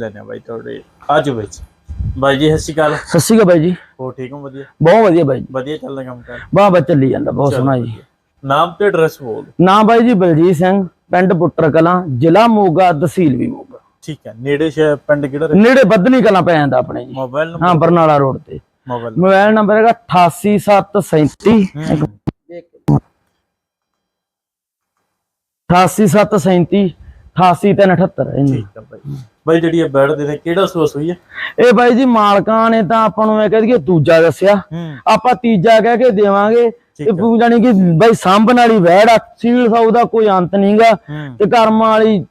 ਲੈਣੇ ਬਾਈ ਤੁਹਾਡੇ। ਅੱਜ ਵਿੱਚ ਬਾਈ ਜੀ ਸਤਿ ਸ਼੍ਰੀ ਅਕਾਲ। ਸਤਿ ਸ਼੍ਰੀ ਅਕਾਲ ਬਾਈ ਜੀ। ਹੋ ਠੀਕ ਹੋ? ਵਧੀਆ? ਬਹੁਤ ਵਧੀਆ ਬਾਈ ਜੀ। ਵਧੀਆ ਚੱਲਦਾ ਕੰਮ ਕਰ? ਬਾਹ ਬਾ ਚੱਲੀ ਜਾਂਦਾ ਬਹੁਤ ਸੋਹਣਾ ਜੀ। ਨਾਮ ਤੇ ਐਡਰੈਸ ਬੋਲ ਨਾਮ ਬਾਈ ਜੀ ਬਲਜੀਤ ਸਿੰਘ ਪਿੰਡ ਪੁੱਟਰ ਕਲਾਂ ਜ਼ਿਲ੍ਹਾ ਮੋਗਾ ਤਹਿਸੀਲ ਵੀ ਮੋਗਾ। ਠੀਕ ਹੈ। ਨੇੜੇ ਸ਼ਹਿਰ ਪਿੰਡ ਕਿਹੜਾ ਰਹਿ ਨੇੜੇ ਬੱਦਨੀ ਕਲਾਂ ਪੈ ਜਾਂਦਾ ਆਪਣੇ ਜੀ। ਮੋਬਾਈਲ ਨੰਬਰ ਹਾਂ ਬਰਨਾਲਾ ਰੋਡ ਤੇ। ਮੋਬਾਈਲ ਮੋਬਾਈਲ ਨੰਬਰ ਹੈਗਾ 88737 88737 88378 ਹੈ। ਜੀ ਠੀਕ ਹੈ ਬਾਈ। ਬਾਈ ਜਿਹੜੀ ਇਹ ਬੈਡ ਦੇ ਨੇ ਕਿਹੜਾ ਸੋਸ ਹੋਈ ਹੈ ਇਹ ਬਾਈ ਜੀ ਮਾਲਕਾਂ ਨੇ ਤਾਂ ਆਪਾਂ ਨੂੰ ਇਹ ਕਹਿ ਦਈਏ ਦੂਜਾ ਦੱਸਿਆ। ਹੂੰ। ਆਪਾਂ ਤੀਜਾ ਕਹਿ ਕੇ ਦੇਵਾਂਗੇ। ਤੇ ਪੂ ਜਾਨੀ ਕਿ ਬਾਈ ਸਾਂਭਣ ਵਾਲੀ ਵਹਿੜ ਆ ਸੀਲ ਸਾਊ ਦਾ ਕੋਈ ਅੰਤ ਨਹੀਂਗਾ। ਹੂੰ। ਤੇ ਕਰਮ ਵਾਲੀ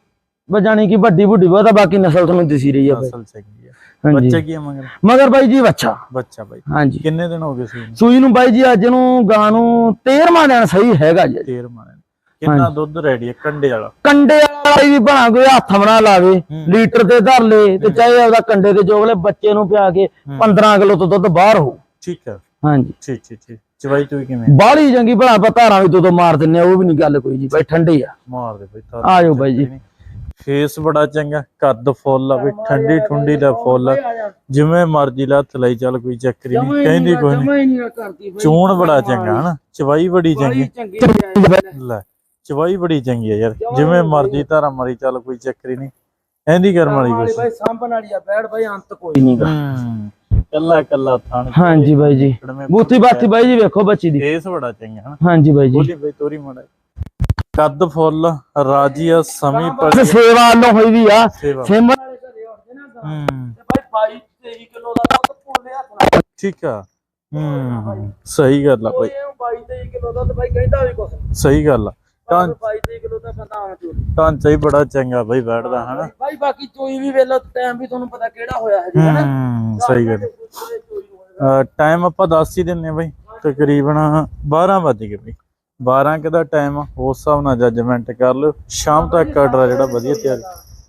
ਬਜਾਣੀ ਕਿ ਵੱਡੀ ਵੱਡੀ ਬਹੁਤਾ ਬਾਕੀ ਨਸਲ ਤੁਹਾਨੂੰ ਦਿਸੀ ਰਹੀ ਆ ਬਾਈ। ਅਸਲ ਚੰਗੀ ਹੈ ਹਾਂਜੀ। ਬੱਚਾ ਕੀ ਹੈ ਮਗਰ? ਮਗਰ ਬਾਈ ਜੀ ਬੱਚਾ। ਬੱਚਾ ਬਾਈ। ਹਾਂਜੀ। ਕਿੰਨੇ ਦਿਨ ਹੋ ਗਏ ਸੀ? ਸੂਈ ਨੂੰ ਬਾਈ ਜੀ ਅੱਜ ਨੂੰ ਗਾਂ ਨੂੰ 13ਵਾਂ ਦਿਨ ਸਹੀ ਹੈਗਾ ਜੀ। ਤੇਰ ਮਾਰੇ ਕਿੰਨਾ ਦੁੱਧ ਰੈਡੀ ਹੈ ਕੰਡੇ ਵਾਲਾ? ਕੰਡੇ ਵਾਲਾ ਵੀ ਬਣਾ ਕੋਈ ਹੱਥ ਬਣਾ ਲਾਵੇ ਲੀਟਰ ਤੇ ਧਰ ਲੇ ਤੇ ਚਾਹੇ ਉਹਦਾ ਕੰਡੇ ਤੇ ਜੋਗਲੇ ਬੱਚੇ ਨੂੰ ਪਿਆ ਕੇ 15 ਕਿਲੋ ਤੋਂ ਦੁੱਧ ਬਾਹਰ ਹੋ ਠੀਕ ਹੈ। ਹਾਂਜੀ। ਠੀਕ ਠੀਕ ਠੀਕ। ਚਵਾਈ ਤੂੰ ਕਿਵੇਂ? ਬਾਹਲੀ ਚੰਗੀ ਭਲਾ ਆਪਾਂ ਧਾਰਾਂ ਵੀ ਦੋ ਦੋ ਮਾਰ ਦਿੰਨੇ ਉਹ ਵੀ ਨਹੀਂ ਗੱਲ ਕੋਈ ਜੀ ਬਾਈ ਠੰਡੀ ਆ। ਮਾਰ ਦੇ ਬਈ ਤਾਂ ਆ ਜਾਓ ਬਾਈ ਜੀ। ਫੇਸ ਬੜਾ ਚੰਗਾ ਕੱਦ ਫੁੱਲ ਆ ਵੀ ਠੰਡੀ ਠੁੰਡੀ ਦਾ ਫੁੱਲ। ਜਿਵੇਂ ਮਰਜ਼ੀ ਲਾ ਹੱਥ ਲਈ ਚੱਲ ਕੋਈ ਚੱਕਰੀ ਨਹੀਂ ਕਹਿੰਦੀ ਕੋਈ ਨਹੀਂ। ਚੂਣ ਬੜਾ ਚੰਗਾ ਹਨਾ? ਚਵਾਈ ਬੜੀ ਚੰਗੀ। ਚੰਗੀ ਲੈ। ਚਵਾਈ ਬੜੀ ਚੰਗੀ ਆ ਯਾਰ। ਜਿਵੇਂ ਮਰਜ਼ੀ ਧਾਰਾ ਮਰੀ ਚੱਲ ਕੋਈ ਚੱਕਰੀ ਨਹੀਂ। ਐਂਦੀ ਕਰਮ ਵਾਲੀ ਕੁਛ। ਬਾਈ ਸਾਂਭਣ ਵਾਲੀ ਆ ਬੈੜ ਬਾਈ ਅੰਤ ਕੋਈ ਨਹੀਂਗਾ ਹੂੰ। ਕੱਲਾ ਕੱਲਾ ਥਣ ਹਾਂਜੀ ਬਾਈ ਜੀ। ਬੂਥੀ ਬਾਥੀ ਬਾਈ ਜੀ ਵੇਖੋ ਬੱਚੀ ਦੀ। ਫੇਸ ਬੜਾ ਚੰਗਾ ਹਨਾ। ਹਾਂਜੀ ਬਾਈ ਜੀ। ਬੋਲੀ ਬਈ ਤੋਰੀ ਮੜਾ ਕੱਦ ਫੁੱਲ ਰਾਜੀ ਆ ਸਮੀ ਪਰ ਸੇਵਾ ਵੱਲੋਂ ਹੋਈ ਵੀ ਆ। ਸੇਵਾ। ਸੇਮਾ ਵਾਲੇ ਘਰੇ ਉੱਠਦੇ ਨਾ ਗਾਂ ਹੂੰ। ਤੇ ਬਾਈ 22 23 ਕਿਲੋ ਦਾ ਦੁੱਧ ਪੋਲੇ ਹੱਥ ਨਾਲ। ਠੀਕ ਆ। ਹੂੰ ਸਹੀ ਗੱਲ ਆ ਬਈ। 22 23 ਕਿਲੋ ਦਾ ਤੇ ਬਾਈ ਕਹਿੰਦਾ ਵੀ ਕੁਛ। ਸਹੀ ਗੱਲ ਆ। ਤਾਂ 22 23 ਕਿਲੋ ਦਾ ਬੰਦਾ ਆਣਾ ਚੋਰੀ ਤਾਂ ਚਾਹੀ ਬੜਾ ਚੰਗਾ ਬਈ ਬੈਠਦਾ ਹਨਾ? ਬਾਈ ਬਾਕੀ ਚੋਈ ਵੀ ਵੇਲੋ ਟਾਈਮ ਵੀ ਤੁਹਾਨੂੰ ਪਤਾ ਕਿਹੜਾ ਹੋਇਆ ਹੈ ਜੀ ਹਨਾ? ਹੂੰ ਸਹੀ ਗੱਲ। ਟਾਈਮ ਆਪਾਂ ਦੱਸ ਹੀ ਦਿੰਨੇ ਬਈ ਤਕਰੀਬਨ 12 ਵੱਜ ਗਏ ਬਈ। 12 ਕੁ ਦਾ ਟਾਈਮ ਉਸ ਹਿਸਾਬ ਨਾਲ ਜੱਜਮੈਂਟ ਕਰ ਲਿਓ। ਸ਼ਾਮ ਤੱਕ ਆਰਡਰ ਜਿਹੜਾ ਵਧੀਆ ਤਿਆਰ।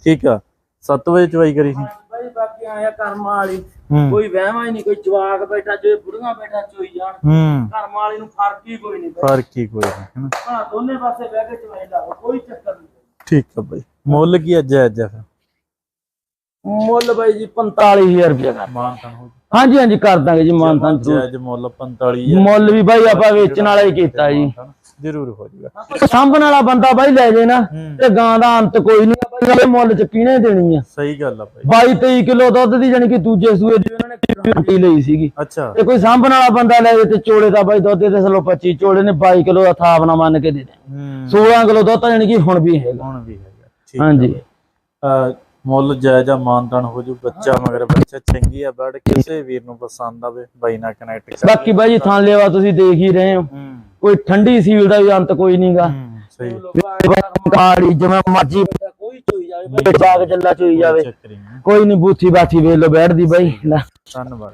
ਠੀਕ ਆ 7 ਵਜੇ ਚਵਾਈ ਕਰੀ ਸੀ। ਬਾਈ ਬਾਕੀ ਆਇਆ ਕਰਮਾਂ ਵਾਲੀ। ਕੋਈ ਵਹਿਮਾ ਹੀ ਨਹੀਂ ਕੋਈ ਜਵਾਕ ਬੈਠਾ ਜੇ ਬੁੜੀਆਂ ਬੈਠਾ ਚੋਈ ਜਾਣ। ਹੂੰ। ਕਰਮਾਂ ਵਾਲੀ ਨੂੰ ਫ਼ਰਕ ਹੀ ਕੋਈ ਨਹੀਂ ਫ਼ਰਕ ਹੀ ਕੋਈ ਨਹੀਂ ਹਨਾ ਹਾਂ ਦੋਨੇ ਪਾਸੇ ਬਹਿ ਕੇ ਚਵਾਈ ਲਾਓ ਕੋਈ ਚੱਕਰ ਨਹੀਂ। ਠੀਕ ਆ ਬਈ। ਮੁੱਲ ਕੀ ਅੱਜ ਅੱਜ ਆ ਫਿਰ? ਮੁੱਲ ਬਾਈ ਜੀ 45000 ਰੁਪਏ ਕਰ। ਮਾਨ ਤਾਂ ਹੋ ਹਾਂਜੀ ਹਾਂਜੀ ਕਰ ਦਾਂਗੇ ਜੀ ਮਾਨਤਾਨ ਜੇ ਅੱਜ ਮੁੱਲ 45000 ਮੁੱਲ ਵੀ ਬਾਈ ਆਪਾਂ ਵੇਚਣ ਵਾਲਾ ਹੀ ਕੀਤਾ ਜੀ। ਜ਼ਰੂਰ ਹੋ ਜਾਊਗਾ। ਸਾਂਭਣ ਵਾਲਾ ਬੰਦਾ ਬਾਈ ਲੈ ਜੇ ਨਾ ਤੇ ਗਾਂ ਦਾ ਅੰਤ ਕੋਈ ਨਹੀਂ ਬਾਈ ਇਹ ਮੁੱਲ ਚ ਕਿਹਨੇ ਦੇਣੀ ਆ। ਸਹੀ ਗੱਲ ਆ ਬਈ। 22 23 ਕਿਲੋ ਦੁੱਧ ਦੀ ਜਾਨੀ ਕਿ ਦੂਜੇ ਸੂਏ ਦੀ ਉਹਨਾਂ ਨੇ ਗਾਰੰਟੀ ਲਈ ਸੀਗੀ। ਅੱਛਾ। ਤੇ ਕੋਈ ਸਾਂਭਣ ਵਾਲਾ ਬੰਦਾ ਲੈ ਜੇ ਤੇ ਚੋਲੇ ਦਾ ਬਾਈ ਦੁੱਧ ਦੇ ਚਲੋ 25 ਚੋਲੇ ਨੇ 22 ਕਿਲੋ ਦਾ ਥਾਪ ਨਾ ਮੰਨ ਕੇ ਦੇ ਦੇ। ਹੂੰ। 16 ਕਿਲੋ ਦੁੱਧ ਤਾਂ ਜਾਨੀ ਕਿ ਹੁਣ ਵੀ ਹੈਗਾ। ਹੁਣ ਵੀ ਹੈਗਾ। ਹਾਂਜੀ। ਮੁੱਲ ਜਾਇਜ਼ਾ ਮਾਨਤਾਨ ਹੋ ਜੂ ਬੱਚਾ ਮਗਰ ਬੱਚਾ ਚੰਗੀ ਆ ਬੜ ਕਿਸੇ ਵੀਰ ਨੂੰ ਪਸੰਦ ਆਵੇ ਬਾਈ ਨਾਲ ਕਨੈਕਟ ਕਰ ਬਾਕੀ ਬਾਈ ਜੀ ਥਾਂ ਲਿਆ ਤੁਸੀਂ ਦੇਖ ਹੀ ਰਹੇ ਹੋ। ਕੋਈ ਠੰਡੀ ਸੀਲ ਦਾ ਵੀ ਅੰਤ ਕੋਈ ਨਹੀਂਗਾ ਸਹੀ। ਕਾੜੀ ਜਿਵੇਂ ਮਰਜ਼ੀ ਕੋਈ ਚੋਈ ਜਾਵੇ ਬਾਈ। ਜਾਗ ਜੱਲਾ ਚੋਈ ਜਾਵੇ। ਚੱਕਰੀ ਨਹੀਂ। ਕੋਈ ਨਹੀਂ ਬੂਥੀ ਬਾਥੀ ਵੇਖ ਲੋ ਬੈਠਦੀ ਬਾਈ। ਧੰਨਵਾਦ।